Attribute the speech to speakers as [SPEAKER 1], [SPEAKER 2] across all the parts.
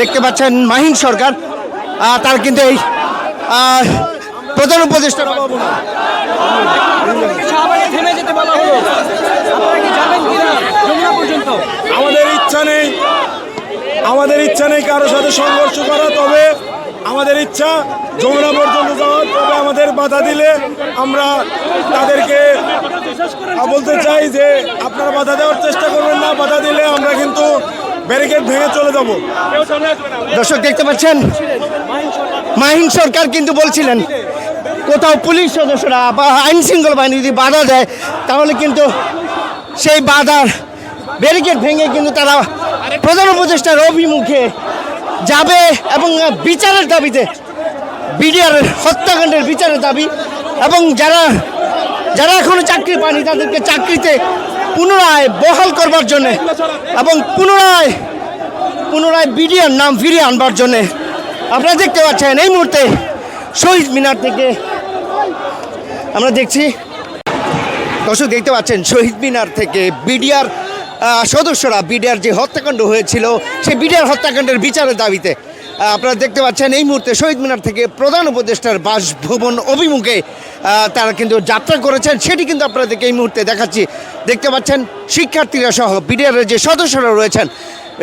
[SPEAKER 1] দেখতে পাচ্ছেন মাহিন সরকার। আহ, তার কিন্তু এই আহ, প্রধান উপদেষ্টা
[SPEAKER 2] আমাদের ইচ্ছা নেই আমাদের ইচ্ছা নেই কারোর সাথে সংঘর্ষ করা তবে আমাদের ইচ্ছা যমুনা পর্যন্ত যাওয়া তবে আমাদের বাধা দিলে আমরা তাদেরকে বলতে চাই যে আপনারা বাধা দেওয়ার চেষ্টা করবেন না বাধা দিলে আমরা কিন্তু ব্যারিকেড ভেঙে চলে যাব।
[SPEAKER 1] দর্শক, দেখতে পাচ্ছেন? মাহিন সরকার কিন্তু বলছিলেন, কোথাও পুলিশ সদস্যরা বা আইন শৃঙ্খলা বাহিনী যদি বাধা দেয়, তাহলে কিন্তু সেই বাধার ব্যারিকেড ভেঙে কিন্তু তারা প্রধান উপদেষ্টার অভিমুখে যাবে এবং বিচারের দাবিতে, বিডিআর হত্যাকাণ্ডের বিচারের দাবি এবং যারা যারা এখনও চাকরি পায়নি, তাদেরকে চাকরিতে পুনরায় বহাল করবার জন্য এবং পুনরায় পুনরায় বিডিআর নাম ফিরিয়ে আনবার জন্য আপনারা দেখতে পাচ্ছেন এই মুহূর্তে শহীদ মিনার থেকে আমরা দেখছি, দর্শক দেখতে পাচ্ছেন শহীদ মিনার থেকে বিডিআর সদস্যরা বিডিআর যে হত্যাকাণ্ড হয়েছিল, সেই বিডিআর হত্যাকাণ্ডের বিচারের দাবিতে আপনারা দেখতে পাচ্ছেন এই মুহূর্তে শহীদ মিনার থেকে প্রধান উপদেষ্টার বাসভবন অভিমুখে তারা কিন্তু যাত্রা করেছেন, সেটি কিন্তু আপনাদেরকে এই মুহূর্তে দেখাচ্ছি। দেখতে পাচ্ছেন, শিক্ষার্থীরা সহ বিডিআরের যে সদস্যরা রয়েছেন,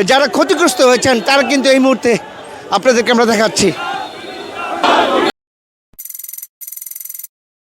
[SPEAKER 1] যারা ক্ষতিগ্রস্ত হয়েছেন, তারা কিন্তু এই মুহূর্তে আপনাদেরকে আমরা দেখাচ্ছি।